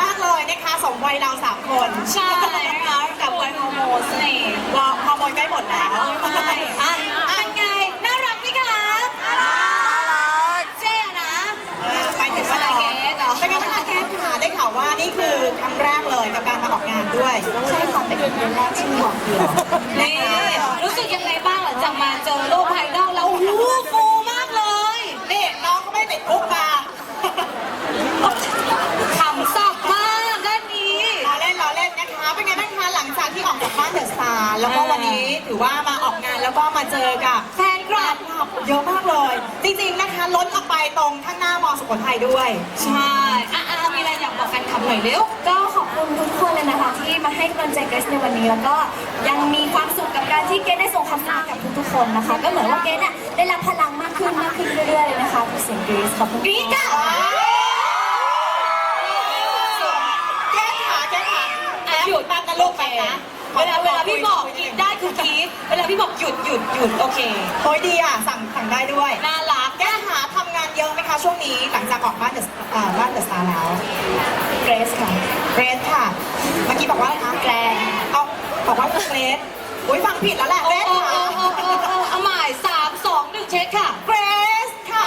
มากเลยนะคะสมวัยเราสามคนใช่นะคะกับไวฮอร์โมนนี่ว่าฮอร์โมนใกล้หมดแล้วใช่อะเป็นไงน่ารักไหมคะน่ารักเจ๊นะเออไปถึงว่าอะไรเกสเหรอเป็นไงบ้างคะแก้มค่ะได้ข่าวว่านี่คือครั้งแรกเลยกับการมาออกงานด้วยใช่ค่ะเป็นเดือนแรกที่หอกเดียวนี่รู้สึกยังไงบ้างหลังจากมาเจอโลกภายนอกแล้วโอ้โหฟูมากเลย นี่น้องก็ไม่ได้ติดคุกมา ขำสับมากด้านนี้ ล้อเล่นล้อเล่นนะคะ เป็นไงบ้างคะหลังจากที่ออกจากบ้านเดอะสตาร์แล้วก็วันนี้ ถือว่ามาออกงานแล้วก็มาเจอกับแฟนคลับเยอะมากเลย จริงๆนะคะล้นออกไปตรงข้างหน้ามอสุโขทัยด้วย ใช่อะอะมีอะไรอยากบอกแฟนคลับหน่อยเร็ว ก็ขอบคุณทุกคนเลยนะคะที่มาให้กำลังใจเกรซในวันนี้แล้วก็ยังมีความสุขกับการที่เกรซได้ส่งความสุขให้กับทุกๆคนนะคะ ก็เหมือนว่าเกรซเนี่ยได้รับพลังมากขึ้นมากขึ้นเรื่อยๆเลยนะคะทุกเสียงเกรซขอบคุณกรี๊ดอะแก้ขาแก้ขาแอบหยุดตั้งนะลูกไปนะเวลาเวลาพี่บอกกรี๊ดได้ คือกรี๊ดเวลาพี่บอกหยุดหยุดหยุดโอเค โอ้ยดีอะ สั่งสั่งได้ด้วย น่ารักแก้หาทำงานเยอะไหมคะช่วงนี้หลังจากออกบ้านเดอะอ่าบ้านเดอะสตาร์แล้วเกรซค่ะเกรซค่ะ เมื่อกี้บอกว่าอะไรคะแกรนเอาบอกว่าเกรซอุ้ยฟังผิดแล้วแหละโอ้เกรซโอ้ค่ะโอ้โอ้โอ้โอ้เอาใหม่สามสองหนึ่งเช็คค่ะ เกรซค่ะ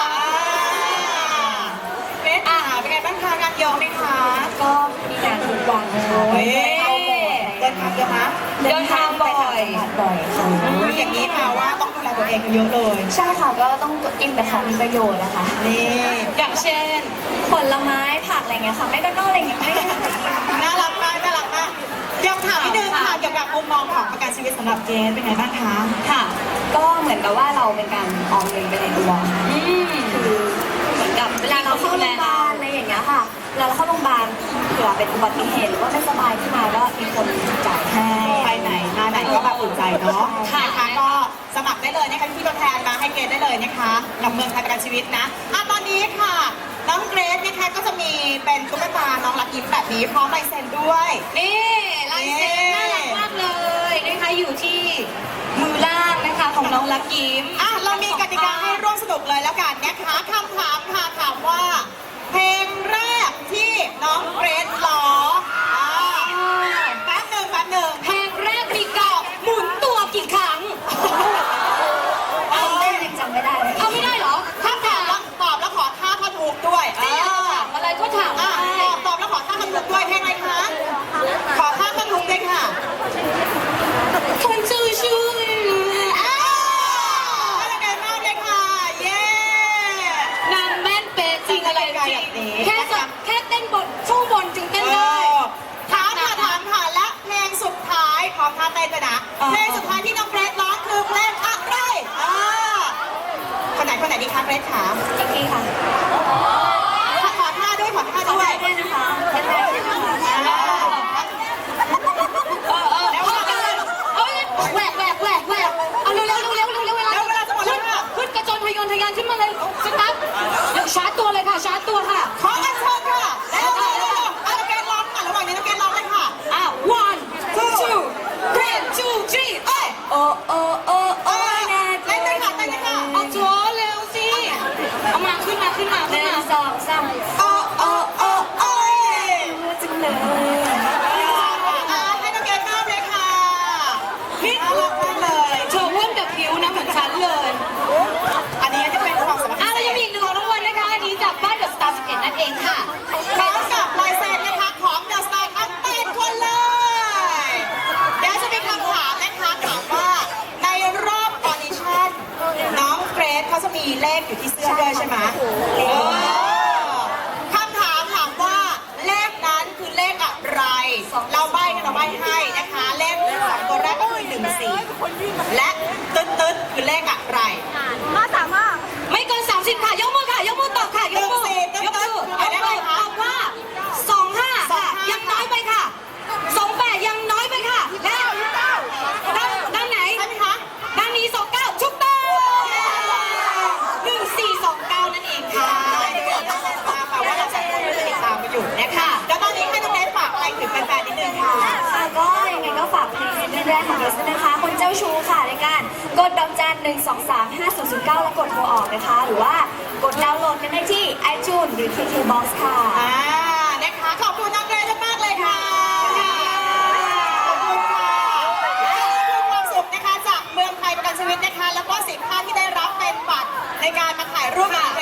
เกรซอ่าเป็นไงบ้างคะงานเยอะไหมคะก็มีงานทุกวันนะคะโอ้ยเข้าโบสถ์เดินทางเยอะนะเดินทางบ่ อยเดินทางไปต่างจังหวัดบ่อยค่ะอุ้ยอย่างนี้แปลว่าต้องดูแลตัวเองเยอะเลย ใช่ค่ะก็ต้องกินแต่ของมีประโยชน์นะคะนี่อย่างเช่น ผลไม้ผักอะไรเงี้ยค่ะไม่ก็นอกอะไรเงี้ยไม่ได้ทำอะไรกินน่ารักมากน่ารักมากอยากถามนิดนึงค่ะเกี่ยวกับมุมมองของประกันชีวิตสำหรับเจนเป็นไงบ้างคะค่ะ ก็เหมือนกับว่าเราเป็นการออมเงินไปในตัวอืมคือเหมือนกับเวลาเราเข้าโรงพยาบาลอะไรอย่างเงี้ยค่ะเวลาเราเข้าโรงพยาบาลเผื่อเป็นอุบัติเหตุหรือว่าไม่สบายขึ้นมาก็มีคนจ่ายให้ไปไหน มาไหนก็แบบอุ่นใจเนาะค่ะนะคะก็สมัครได้เลยนะคะที่ตัวแทนมาให้เกรดได้เลยนะคะกับเมืองไทยประกันชีวิตนะอะตอนนี้ค่ะ น้องเกรดนะคะก็จะมีเป็นตุ๊กตาน้องรักยิ้มแบบนี้พร้อมลายเซ็นด้วยนี่ลายเซ็นน่ารักมากเลยนะคะอยู่ที่มือล่างนะคะของน้องลักยิ้มอะเรามีกติกาให้ร่วมสนุกเลยแล้วกันนะคะคำถามค่ะถามว่า เพลงแรกที่น้องเกรดร้องอ่าแป๊บหนึ่งแป๊บหนึ่ง เพลงแรกมีกอบหมุนตัวกี่ครั้ง เอา เต้นยังจำไม่ได้เลย เอาไม่ได้เหรอ ถ้าตอบแล้วตอบแล้วขอท่าท่อนฮุกด้วย ไม่อยากจะถามอะไรก็ถาม อะ ได้ ตอบตอบแล้วขอท่าท่อนฮุกด้วยเพลงอะไรคะ ขอท่าท่อนฮุกด้วยค่ะ คนชื่อชื่อ อ้าวอะไรกันมากเลยค่ะ เย้ นางแม่นเป๊ะจริงอะไรจริง แบบนี้ แค่สักแค่เต้นบนช่วงบนจึงเต้นได้ เออถามค่ะถามค่ะและเพลงสุดท้ายพร้อมท่าเต้นด้วยนะเออเพลงสุดท้ายที่น้องเกรซร้องคือเพลงอะไรอ่าคนไหนคนไหนดีคะเกรซขาอีกทีค่ะขอขอท่าด้วยขอท่าขอด้วยได้ด้วยนะคะเต้นได้ด้วยนะคะเออเออเอาเลยเอาเลยแหวกแหวกแหวกแหวกเอาเร็วเร็วเร็วเร็วเร็วเวลาแล้วเวลาจะหมดแล้วค่ะขึ้นกระโจนทะยานทะยานขึ้นมาเลยสตาร์ทเดี๋ยวชาร์จตัวเลยค่ะชาร์จตัวค่ะขออัญเชิญ เอ้ มีเลขอยู่ที่เสื้อด้วยใช่ไหมเออคำถามถามว่าเลขนั้นคือเลขอะไร เราใบ้กันเราใบ้ให้นะคะ เลขสองตัวแรกก็คือหนึ่งสี่และตึ๊ดตึ๊ดคือเลขอะไร ไม่เกิน 30 ค่ะ ยกมือค่ะ ยกมือตอบค่ะ ยกมือ หนึ่งสี่ ยกมือ เอาได้ไหมคะ ตอบว่า 25 ค่ะ 25 ยังน้อยไปค่ะ 28 ยังน้อยไปค่ะ และด้านด้านไหน ใช่ไหมคะ ด้านนี้ 29ถูกต้อง1429 นั่นเองค่ะ ได้ด้วยนะคะแปลว่าเราจะติดตามมาอยู่นะคะแล้วตอนนี้ให้น้องเนทฝากอะไรถึงแฟนๆนิดนึงค่ะ ค่ะก็ยังไงก็ฝากเพลงเรื่องแรกของเดสนะคะ คนเจ้าชู้ค่ะในการกดดอกจันหนึ่งสองสามห้าศูนย์ศูนย์เก้าแล้วกดโทรออกนะคะ หรือว่ากดดาวน์โหลดกันได้ที่ iTunes หรือ KK Box ค่ะอ่า